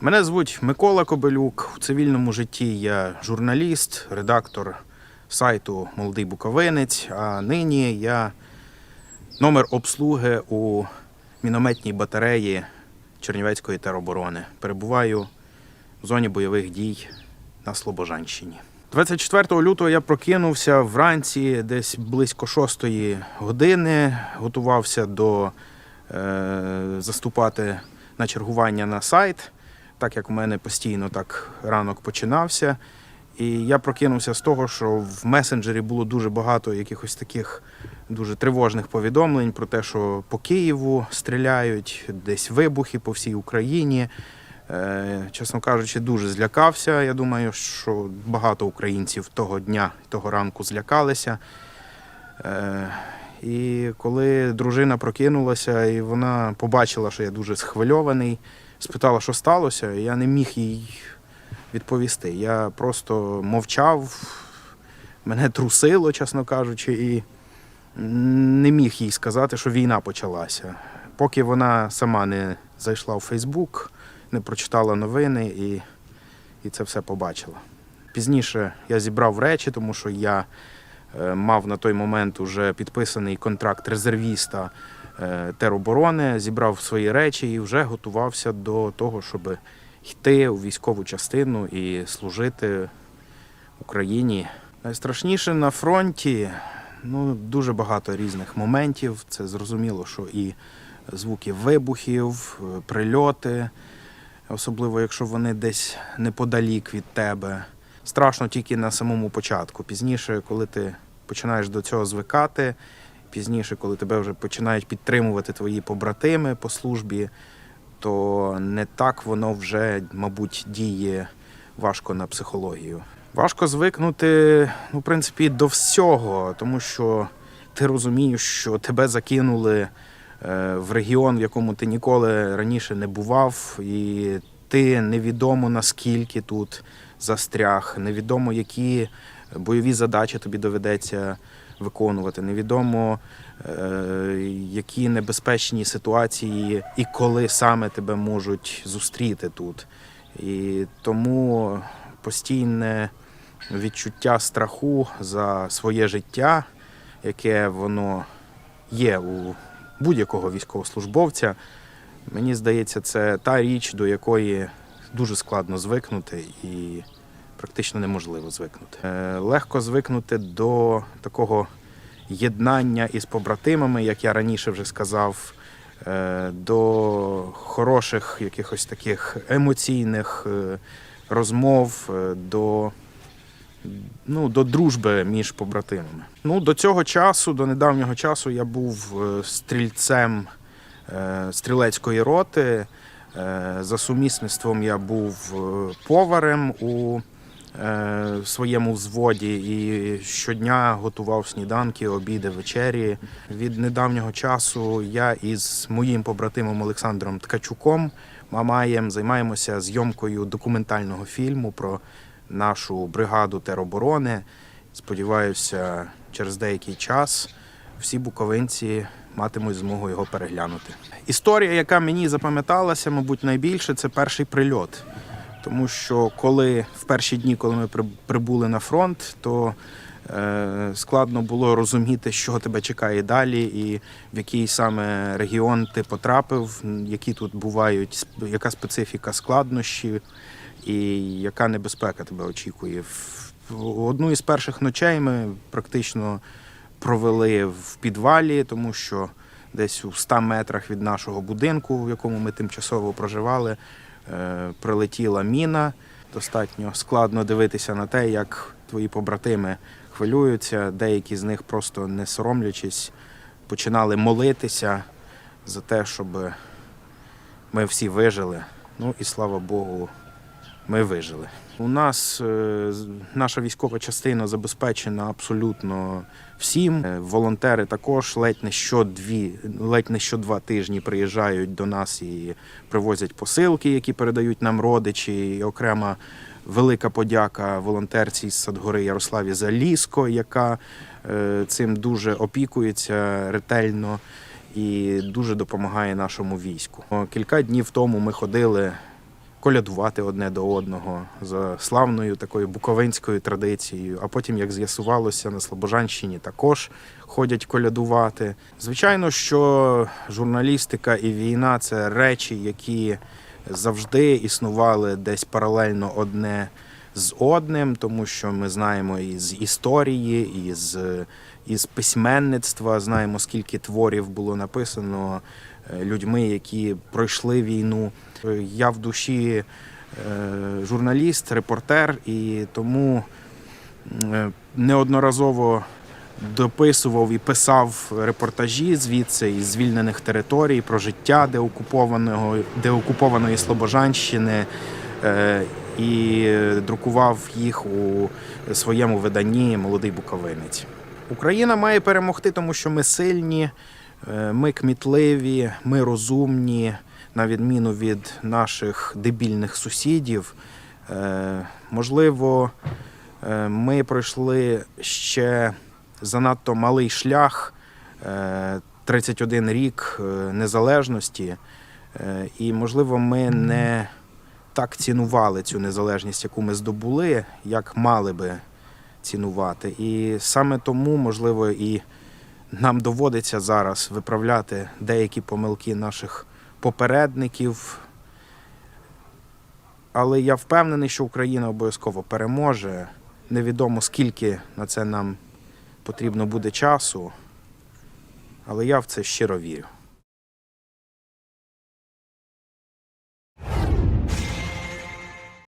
Мене звуть Микола Кобелюк. У цивільному житті я журналіст, редактор сайту Молодий Буковинець. А нині я номер обслуги у мінометній батареї Чернівецької тероборони. Перебуваю в зоні бойових дій на Слобожанщині. 24 лютого я прокинувся вранці, десь близько 6 години, готувався до е, заступати на чергування на сайт, так як у мене постійно так ранок починався. І я прокинувся з того, що в месенджері було дуже багато якихось таких дуже тривожних повідомлень про те, що по Києву стріляють, десь вибухи по всій Україні. Е, Чесно кажучи, дуже злякався. Я думаю, що багато українців того дня, того ранку злякалися. І коли дружина прокинулася, і вона побачила, що я дуже схвильований, спитала, що сталося, я не міг їй відповісти. Я просто мовчав, мене трусило, чесно кажучи, і не міг їй сказати, що війна почалася. Поки вона сама не зайшла в Фейсбук, не прочитала новини і, і це все побачила. Пізніше я зібрав речі, тому що я мав на той момент уже підписаний контракт резервіста е, тероборони, зібрав свої речі і вже готувався до того, щоб йти у військову частину і служити Україні. Найстрашніше на фронті ну, дуже багато різних моментів. Це зрозуміло, що і звуки вибухів, е, прильоти, особливо якщо вони десь неподалік від тебе. Страшно тільки на самому початку. Пізніше, коли ти починаєш до цього звикати, пізніше, коли тебе вже починають підтримувати твої побратими по службі, то не так воно вже, мабуть, діє важко на психологію. Важко звикнути, ну, в принципі, до всього, тому що ти розумієш, що тебе закинули е, в регіон, в якому ти ніколи раніше не бував, і ти невідомо наскільки тут застряг, невідомо, які бойові задачі тобі доведеться виконувати, невідомо, е, які небезпечні ситуації і коли саме тебе можуть зустріти тут. І тому постійне відчуття страху за своє життя, яке воно є у будь-якого військовослужбовця, мені здається, це та річ, до якої дуже складно звикнути і практично неможливо звикнути. Е, Легко звикнути до такого єднання із побратимами, як я раніше вже сказав, е, до хороших якихось таких емоційних е, розмов, до, ну, до дружби між побратимами. Ну, до цього часу, до недавнього часу, я був стрільцем стрілецької роти. Е, За сумісництвом я був е, поварем у е, своєму взводі і щодня готував сніданки, обіди, вечері. Від недавнього часу я із моїм побратимом Олександром Ткачуком Мамаєм займаємося зйомкою документального фільму про нашу бригаду тероборони. Сподіваюся, через деякий час всі буковинці матимуть змогу його переглянути. Історія, яка мені запам'яталася, мабуть, найбільше, це перший прильот. Тому що коли в перші дні, коли ми прибули на фронт, то е, складно було розуміти, що тебе чекає далі, і в який саме регіон ти потрапив, які тут бувають, яка специфіка складнощів і яка небезпека тебе очікує. В одну із перших ночей ми практично провели в підвалі, тому що десь у 100 метрах від нашого будинку, в якому ми тимчасово проживали, е, прилетіла міна. Достатньо складно дивитися на те, як твої побратими хвилюються. Деякі з них просто не соромлячись, починали молитися за те, щоб ми всі вижили. Ну і слава Богу, ми вижили. У нас е, наша військова частина забезпечена абсолютно всім. Е, Волонтери також ледь не щодві, ледь не щодва тижні приїжджають до нас і привозять посилки, які передають нам родичі. І окрема велика подяка волонтерці з Садгори Ярославі Заліско, яка е, цим дуже опікується ретельно і дуже допомагає нашому війську. Кілька днів тому ми ходили колядувати одне до одного за славною такою буковинською традицією. А потім, як з'ясувалося, на Слобожанщині також ходять колядувати. Звичайно, що журналістика і війна це речі, які завжди існували десь паралельно одне з одним, тому що ми знаємо із історії, із, із письменництва, знаємо, скільки творів було написано людьми, які пройшли війну. Е, Я в душі е, журналіст, репортер, і тому е, неодноразово дописував і писав репортажі звідси із звільнених територій про життя деокупованого, деокупованої Слобожанщини е, і друкував їх у своєму виданні Молодий Буковинець. Україна має перемогти, тому що ми сильні, е, ми кмітливі, ми розумні, на відміну від наших дебільних сусідів. Е, Можливо, е, ми пройшли ще занадто малий шлях, е, 31 рік е, незалежності, е, і, можливо, ми не так цінували цю незалежність, яку ми здобули, як мали би цінувати. І саме тому, можливо, і нам доводиться зараз виправляти деякі помилки наших попередників. Але я впевнений, що Україна обов'язково переможе. Невідомо скільки на це нам потрібно буде часу, але я в це щиро вірю.